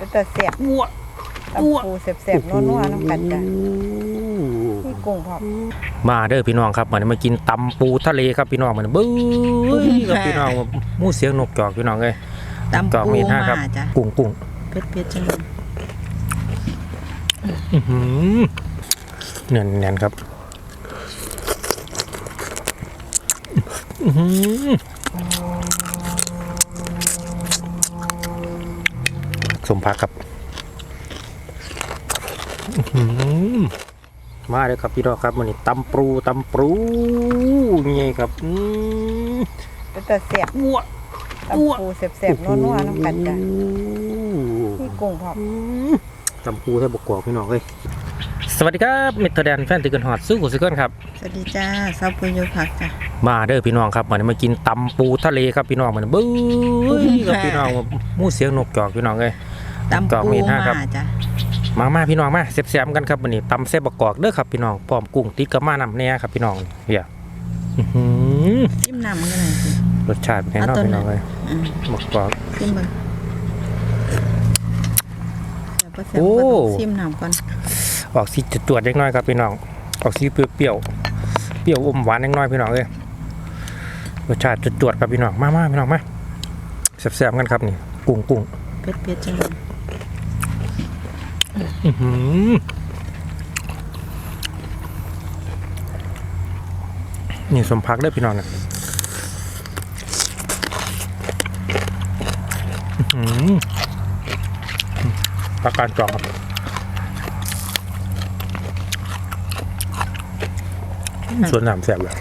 เป็นแต่เสียบอ้วตำปูเสียบๆนัวๆน้ำกันจ้ะนี่กุ้งพร้อมมาเด้อพี่น้องครับมันมากินตำปูทะเลครับพี่น้องมันเบ้ยครับพี่น้องหมูเสียงนกจอกพี่น้องเลยตำจอกปูมีท่ามาครับจ้ะ กุ้งกุ้งเผ็ดเผ็ดจังเลยอื้อหือเนียนเนียนครับอื้อหือ สมพักครับอื้อหือมาเลยครับพี่น้องครับมันนี่ตำปูตำปูนี่ครับอื้อเป็นแต่เสียบอ้วตำปูเสียบๆนัวๆน้ำกันจ้ะนี่กุ้งพร้อมตำปูแทบบกวอกพี่น้องเลยสวัสดีครับมิตรแดนแฟนติกันหอดสู้กุสิเกินครับสวัสดีจ้าซาปุยโยผักจ้ะมาเด้อพี่น้องครับมันมากินตำปูทะเลครับพี่น้องมันเบ้ยครับพี่น้องหมูเสียงนกจอกพี่น้องเลย ตำจอกปูมีท่ามาครับจ้ะมามาพี่น้องมาเสียบๆกันครับวันนี้ตำเส้นบกกอกเด้อครับพี่น้องพร้อมกุ้งติดกับมานำเนี่ยครับพี่น้องเฮียอื้อหือจิ้มน้ำมันกันหน่อยสิรสชาติเป็นไงเนาะเอาต้นพี่น้องเลยอืมบกกอกจิ้มมันเดี๋ยวก็เสียบโอ้ก็ต้องจิ้มน้ำก่อนออกสีจวดๆเล็กน้อยครับพี่น้อง ออกสีเปรี้ยวๆเปรี้ยวอมหวานเล็กน้อยพี่น้องเลยรสชาติจวดๆครับพี่น้องมามาพี่น้องมาแซ่บๆกันครับนี่กุ้งกุ้งเผ็ดเผ็ดจังเลยอื้อหือ นี่สมพักได้พี่น้องนะอื้อหือพักการจองครับส่วนหน้ำแซ่บเลย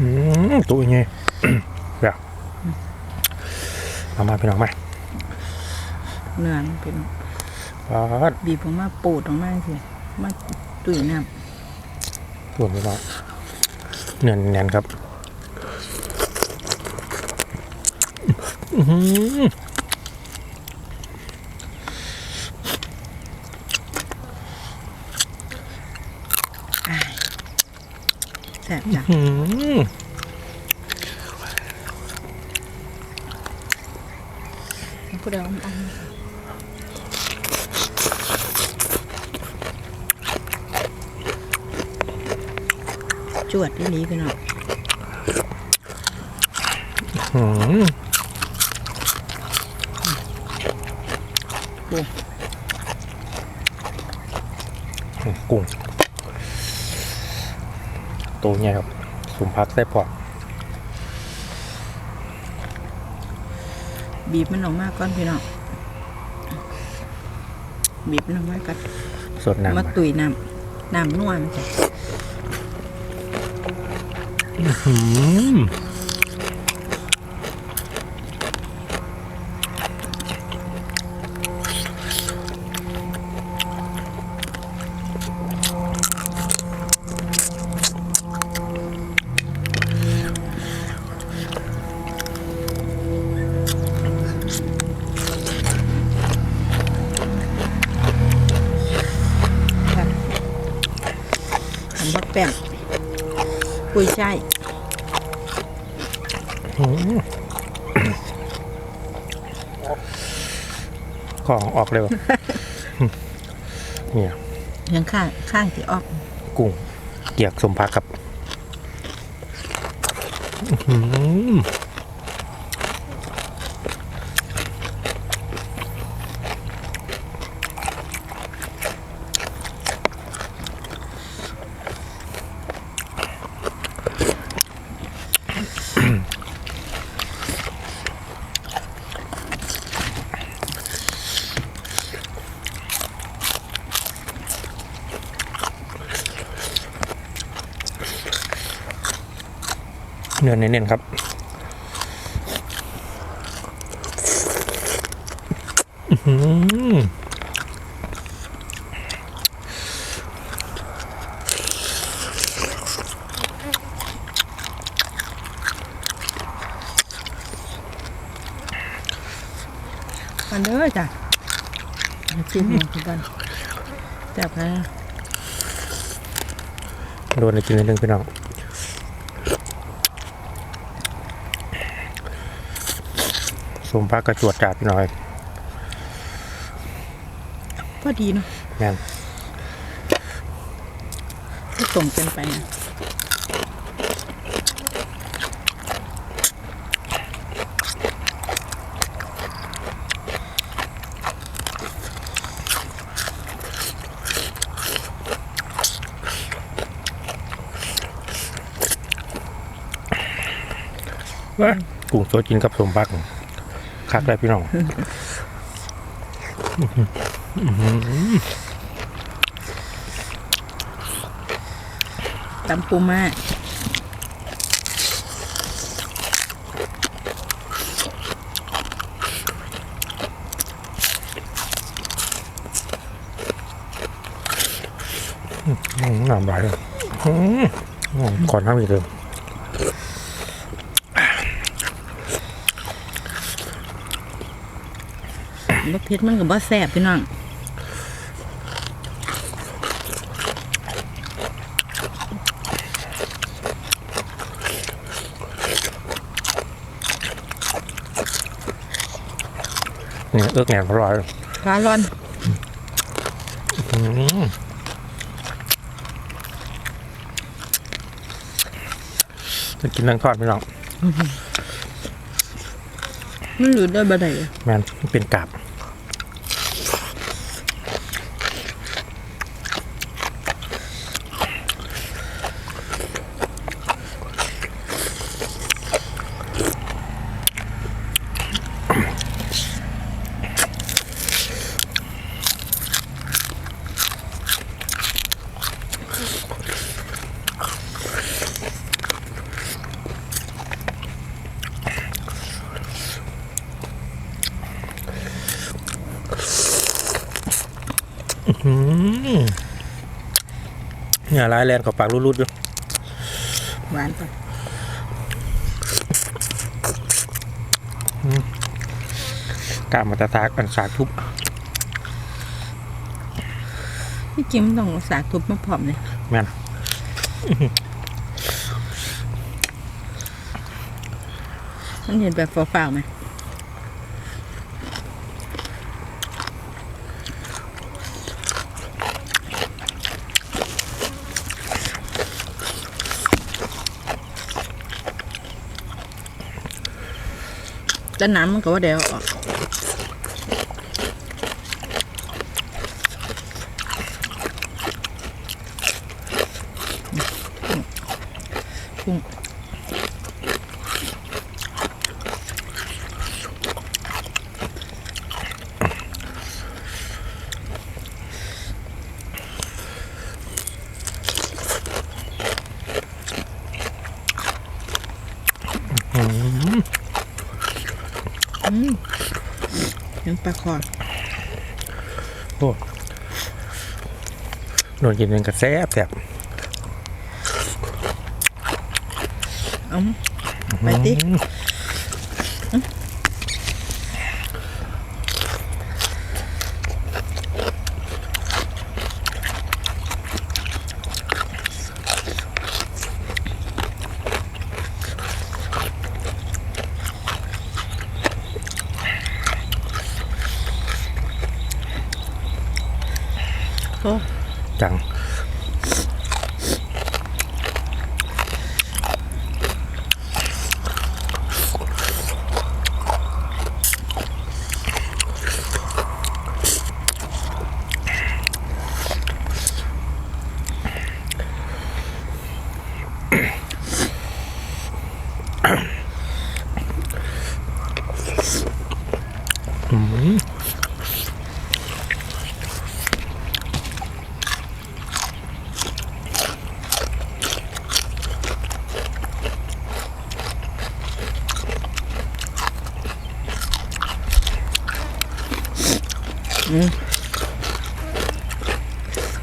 อืมตัวยังไง เดี๋ยว เอามาพี่น้องมาเนื้อมันเป็นปาดบีบออกมาปูดออกมาสิมาตุ๋ยน้ส่วนพี่น้องเนียนเนียนครับอื้อหือำแซ่บจ้ะ อื้อหือ ผู้เดียวเอาจวดที่นี้พี่น้องอื้อหือปูกุ้งตัวใหญ่ครับสมพักได้พอ บีบมันออกมาก่อนพี่น้องบีบมันออกมาก่อนสดน้ำมาตุยน้ำน้ำนวลมันจ้ะ ปุยช่ายอื้อหือของออกเลยวะ เนี่ยยังข้างข้างที่ออก กุ้งเกียกสมพักครับ อื้อ เนื้อเน้นๆครับอื้อหือมันเด้อจ้ะจิ้มลงไปก่อนแซ่บนะโดนในกินนิดนึงพี่น้อง สมพักกระจวดจัดพี่น้อยพอดีเนาะแม่นไม่ตรงเกินไปนะว่ากุ้งสดกินกับสมพัก คักเลยพี่น้องตำปูมาอืมน้ำไหลเลยอืมอืมก่อนทำอีกเดิม รสเผ็ดมันก็บ่แซ่บพี่น้องนี่เอิกแหนมอร่อยร้านร้อนอืมจะกินนังทอดพี่น้องมันหลุดได้บ่ได้เลยแมนเป็นกาบ เนี่ยร้ายแรงกับปากรุดๆอยู่หวานไปกาบมาตะตากอันสากทุบพี่จิมต้องเอาสากทุบมาพร้อมเลยแม่นมันเห็นแบบเปล่าๆไหม แต่น้ำมันก็ว่าเดี๋ยวออกกุ้ง ยังปลาคอโอ้โดนกินเป็นกระแซบแสบเอาไปติ โอ้ จัง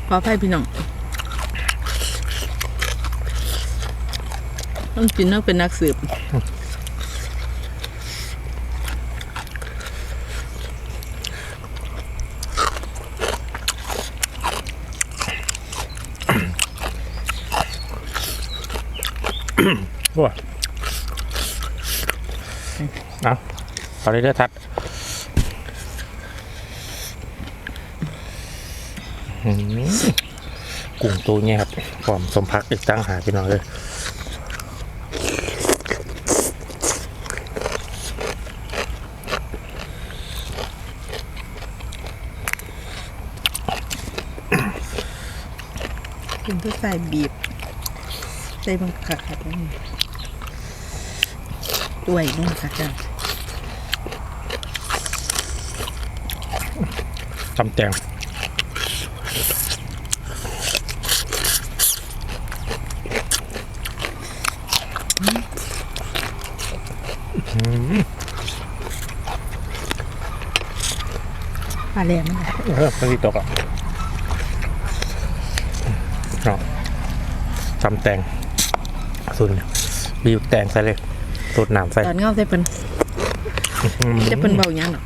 ขออภัยพี่น้องต้องกินต้องเป็นนักสืบโอ้เอาไปเขาเลยเด้ทัดอื้อหือ กุ้งตัวเนี้ยครับพร้อมสมพักอีกตั้งหากพี่น้องเลยกินทุกใส่บีบใส่บังคับครับด้วยนู่นค่ะจ้ะตำแตงอื้อหือ ปลาแหลมมันเออมันที่ตกอะเนาะตำแตงสุดบีบแตงใส่เลยสูตรน้ำใส่ตอนเงาใส่เพิ่นอืมจะเพิ่นเบาหยังหรอก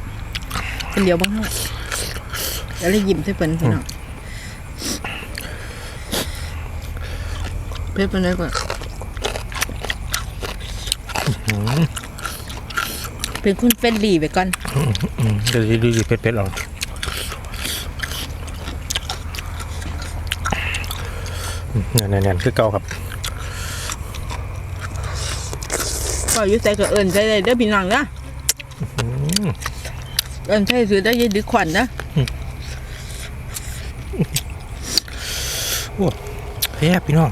เพิ่นเดียวบ้างเฮาแล้วเลยยิ้มใส่เพิ่นพี่น้องเพิ่นเป็นไงก่อน เป็นคนเฟรนลี่ไปก่อนเดี๋ยวดูดีเผ็ดๆหรอกอืมแน่นๆคือเก่าครับก็ยู่ใส่ก็เอิ้นใส่ได้เด้อพี่น้องนะเอิ้นใส่ซื้อได้ยิดึกขวัญนะโอ้แซ่พี่น้อง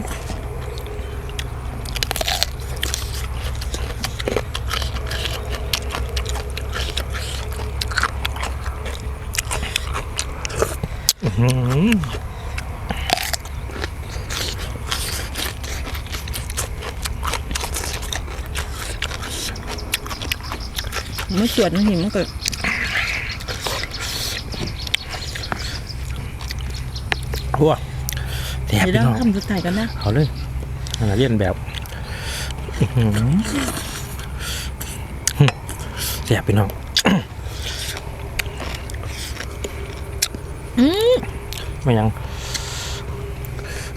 อื้อหือ มันสวนมันหิมันก็โอ้แซ่บเดี๋ยวพี่เราน้องคำสุดท้ายกันนะเอาเลยอ่าเลียนแบบอื้อหือหึแซ่บพี่น้อง ไม่ยัง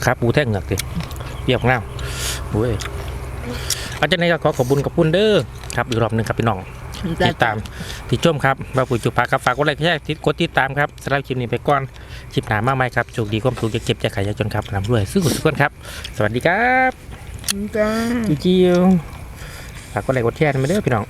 ครับปูแท่งเหงือกดิเปรียบง่ามโอ้ยอาจารย์นายก็ขอขอบคุญขอบคุณเด้อครับอีกรอบหนึ่งครับพี่น้องติดตามติดชมครับบาปุ๋ยจุปาครับฝากกดไลค์แชร์ติดกดติดตามครับสำหรับคลิปนี้ไปก่อนคลิปหนามากมายครับโชคดีความสุขจะเก็บจะขายจะจนครับนำด้วยซื้อหุ่นสุขคนครับ สวัสดีครับจ้าจิวๆฝากกดไลค์กดแชร์มาเด้อพี่น้อง